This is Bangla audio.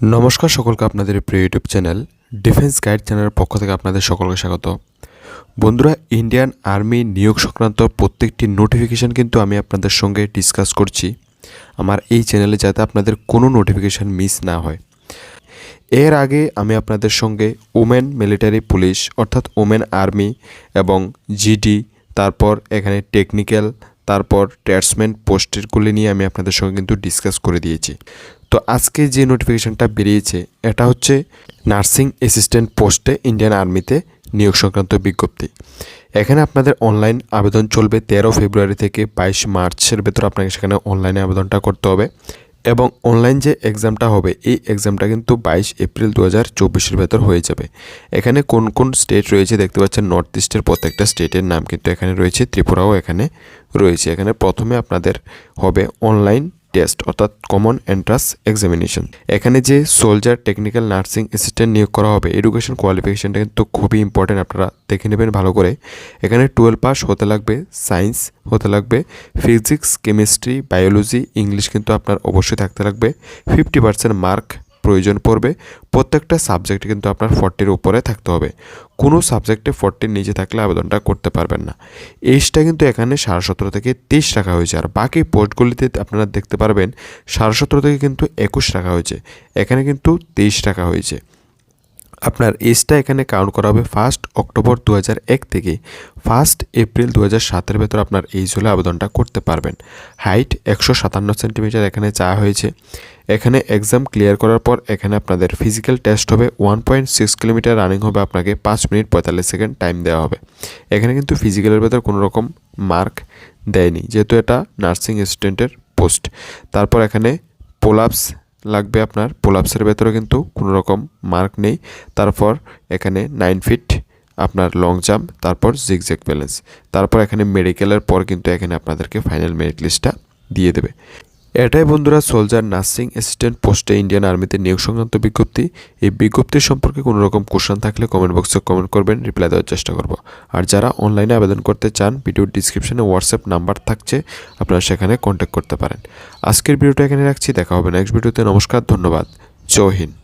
নমস্কার সকলকে আপনাদের প্রিয় ইউটিউব চ্যানেল ডিফেন্স গাইড চ্যানেলের পক্ষ থেকে আপনাদের সকলকে স্বাগত। বন্ধুরা, ইন্ডিয়ান আর্মি নিয়োগ সংক্রান্ত প্রত্যেকটি নোটিফিকেশান কিন্তু আমি আপনাদের সঙ্গে ডিসকাস করছি। আমার এই চ্যানেলে যাতে আপনাদের কোনো নোটিফিকেশান মিস না হয়। এর আগে আমি আপনাদের সঙ্গে ওমেন মিলিটারি পুলিশ, অর্থাৎ ওমেন আর্মি এবং জিডি, তারপর এখানে টেকনিক্যাল, তারপর ট্যাটসম্যান পোস্টেরগুলি নিয়ে আমি আপনাদের সঙ্গে কিন্তু ডিসকাস করে দিয়েছি। তো আজকে যে নোটিফিকেশানটা বেরিয়েছে, এটা হচ্ছে নার্সিং অ্যাসিস্ট্যান্ট পোস্টে ইন্ডিয়ান আর্মিতে নিয়োগ সংক্রান্ত বিজ্ঞপ্তি। এখানে আপনাদের অনলাইন আবেদন চলবে তেরো ফেব্রুয়ারি থেকে বাইশ মার্চের ভেতর আপনাকে সেখানে অনলাইনে আবেদনটা করতে হবে এবং অনলাইন যে এক্সামটা হবে, এই এক্সামটা কিন্তু বাইশ এপ্রিল দু হাজার চব্বিশের ভেতর হয়ে যাবে। এখানে কোন কোন স্টেট রয়েছে দেখতে পাচ্ছেন নর্থ ইস্টের প্রত্যেকটা স্টেটের নাম কিন্তু এখানে রয়েছে, ত্রিপুরাও এখানে রয়েছে। এখানে প্রথমে আপনাদের হবে অনলাইন টেস্ট অর্থাৎ কমন এন্ট্রান্স এক্সামিনেশন এখানে যে সোলজার টেকনিক্যাল নার্সিং অ্যাসিস্ট্যান্ট নিয়োগ করা হবে এডুকেশন কোয়ালিফিকেশনটা কিন্তু খুবই ইম্পর্টেন্ট আপনারা দেখে নেবেন ভালো করে। এখানে টুয়েলভ পাস হতে লাগবে সায়েন্স হতে লাগবে ফিজিক্স কেমিস্ট্রি বায়োলজি ইংলিশ কিন্তু আপনার অবশ্যই থাকতে লাগবে। ফিফটি পার্সেন্ট মার্ক প্রয়োজন পড়বে, প্রত্যেকটা সাবজেক্ট কিন্তু আপনার ফর্টির উপরে থাকতে হবে। কোনো সাবজেক্টে ফর্টির নিচে থাকলে আবেদনটা করতে পারবেন না। এইজটা কিন্তু এখানে সাড়ে সতেরো থেকে তেইশ রাখা হয়েছে। আর বাকি পোস্টগুলিতে আপনারা দেখতে পারবেন, সাড়ে সতেরো থেকে কিন্তু একুশ রাখা হয়েছে। এখানে কিন্তু তেইশ রাখা হয়েছে। আপনার এজটা এখানে কাউন্ট করা হবে ফার্স্ট অক্টোবর দু থেকে। ফার্স্ট এপ্রিল দু হাজার সাতের ভেতর আপনার এইজ হলে আবেদনটা করতে পারবেন। হাইট একশো সাতান্ন সেন্টিমিটার এখানে চাওয়া হয়েছে। এখানে এক্সাম ক্লিয়ার করার পর এখানে আপনাদের ফিজিক্যাল টেস্ট হবে। One point six kilometre running হবে আপনাকে পাঁচ মিনিট পঁয়তাল্লিশ সেকেন্ড টাইম দেওয়া হবে। এখানে কিন্তু ফিজিক্যালের ভেতর কোনো রকম মার্ক দেয়নি। যেহেতু এটা নার্সিং অ্যাসিস্ট্যান্টের পোস্ট তারপর এখানে পোলাপস লাগবে আপনার পোলাপসের ভেতরে কিন্তু কোনো রকম মার্ক নেই। তারপর এখানে নাইন ফিট আপনার লং জাম্প তারপর জিগজ্যাগ ব্যালেন্স তারপর এখানে মেডিকেলের পর কিন্তু এখানে আপনাদেরকে ফাইনাল মেরিট লিস্টটা দিয়ে দেবে। এটাই বন্ধুরা সোলজার নার্সিং অ্যাসিস্ট্যান্ট পোস্টে ইন্ডিয়ান আর্মিতে নিয়োগ সংক্রান্ত বিজ্ঞপ্তি। এই বিজ্ঞপ্তি সম্পর্কে কোনো রকম কোশ্চেন থাকলে কমেন্ট বক্সে কমেন্ট করবেন রিপ্লাই দেওয়ার চেষ্টা করব। আর যারা অনলাইনে আবেদন করতে চান ভিডিওর ডিসক্রিপশনে হোয়াটসঅ্যাপ নাম্বার থাকছে, আপনারা সেখানে কন্ট্যাক্ট করতে পারেন। আজকের ভিডিওটা এখানে রাখছি, দেখা হবে নেক্সট ভিডিওতে নমস্কার, ধন্যবাদ। জয় হিন্দ।